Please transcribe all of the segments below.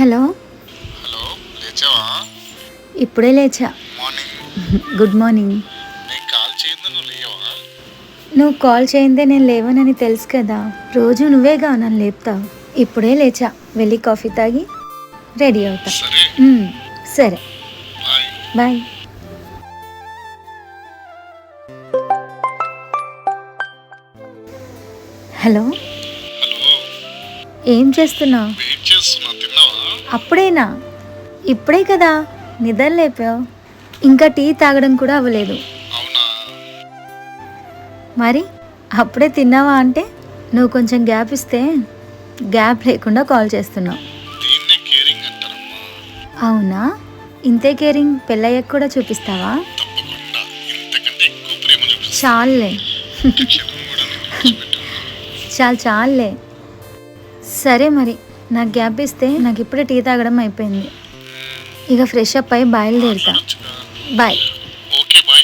Hello. Hello లేచావా? ఇప్పుడే లేచా. మార్నింగ్. Good morning. నేను కాల్ చేయండి నువ్వు లేవా? నువ్వు కాల్ చేయిందే నేను లేవనని తెలుసు కదా. రోజు నువ్వేగా నన్ను లేపుతావు? ఇప్పుడే లేచా. వెళ్ళి కాఫీ తాగి రెడీ అవుతా. సరే. బాయ్. హలో. ఏం చేస్తున్నావు? అప్పుడేనా? ఇప్పుడే కదా నిద్ర లేపావు. ఇంకా టీ తాగడం కూడా అవ్వలేదు. మరి అప్పుడే తిన్నావా అంటే నువ్వు కొంచెం గ్యాప్ ఇస్తే గ్యాప్ లేకుండా కాల్ చేస్తున్నావు. అవునా? ఇంతే కేరింగ్ పెళ్ళయ్యాక కూడా చూపిస్తావా? చాలులే. విడిచిపెట్టను. చాలు చాలులే. సరే మరి. నాకు గ్యాప్ ఇస్తే నాకు ఇప్పుడే టీ తాగడం అయిపోయింది. ఇక ఫ్రెష్ అప్ అయి బయలుదేరుతా. బాయ్. Okay bye.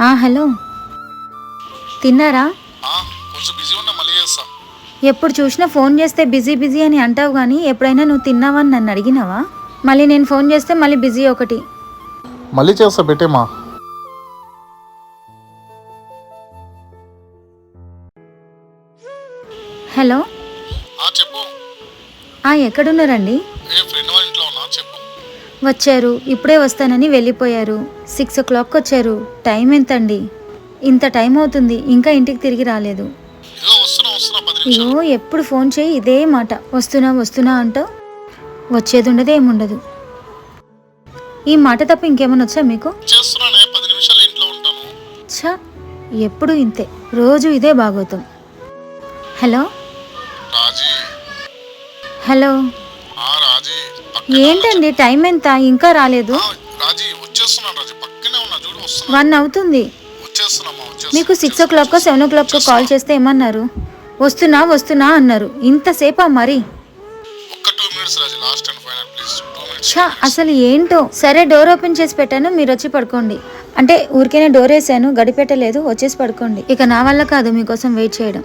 ఆ, హలో. తిన్నారా? ఆ, కొంచెం బిజీ ఉన్నా మళ్ళీ చేస్తా. ఎప్పుడు చూసినా ఫోన్ చేస్తే బిజీ బిజీ అని అంటావు కానీ ఎప్పుడైనా నువ్వు తిన్నావా అని నన్ను అడిగినావా? మళ్ళీ నేను ఫోన్ చేస్తే మళ్ళీ బిజీ ఒకటి. మళ్ళీ చేస్తా పెట్టేమా? హలో? చెప్పు. ఎక్కడున్నారండి? వచ్చారు ఇప్పుడే వస్తానని వెళ్ళిపోయారు. సిక్స్ ఓ క్లాక్ వచ్చారు. టైం ఎంతండి? ఇంత టైం అవుతుంది ఇంకా ఇంటికి తిరిగి రాలేదు. అయ్యో ఎప్పుడు ఫోన్ చేయి ఇదే మాట. వస్తున్నా వస్తున్నా అంటావు వచ్చేది ఉండదు ఏముండదు. ఈ మాట తప్ప ఇంకేమైనా వచ్చా మీకు? ఛ ఎప్పుడు ఇంతే. రోజు ఇదే బాగోతాం హలో? హలో. ఏంటండి టైం ఎంత? ఇంకా రాలేదు. వన్ అవుతుంది. మీకు six o'clock seven o'clock call చేస్తే ఏమన్నారు? వస్తున్నా వస్తున్నా అన్నారు. ఇంతసేపా మరి? అసలు ఏంటో? సరే డోర్ ఓపెన్ చేసి పెట్టాను మీరు వచ్చి పడుకోండి. అంటే ఊరికేనే డోర్ వేసాను గడిపెట్టలేదు వచ్చేసి పడుకోండి. ఇక నా వల్ల కాదు మీకోసం వెయిట్ చేయడం.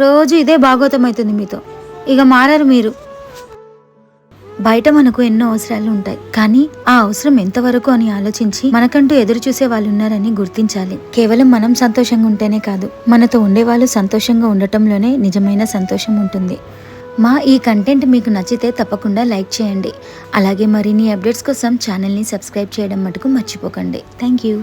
రోజు ఇదే భాగోతం అవుతుంది మీతో. ఇక మారారు మీరు. బయట మనకు ఎన్నో అవసరాలు ఉంటాయి. కానీ ఆ అవసరం ఎంతవరకు అని ఆలోచించి మనకంటూ ఎదురు చూసే వాళ్ళు ఉన్నారని గుర్తించాలి. కేవలం మనం సంతోషంగా ఉంటేనే కాదు మనతో ఉండేవాళ్ళు సంతోషంగా ఉండటంలోనే నిజమైన సంతోషం ఉంటుంది. మా ఈ కంటెంట్ మీకు నచ్చితే తప్పకుండా లైక్ చేయండి. అలాగే మరిన్ని అప్డేట్స్ కోసం ఛానల్ని సబ్స్క్రైబ్ చేయడం మటుకు మర్చిపోకండి. Thank you.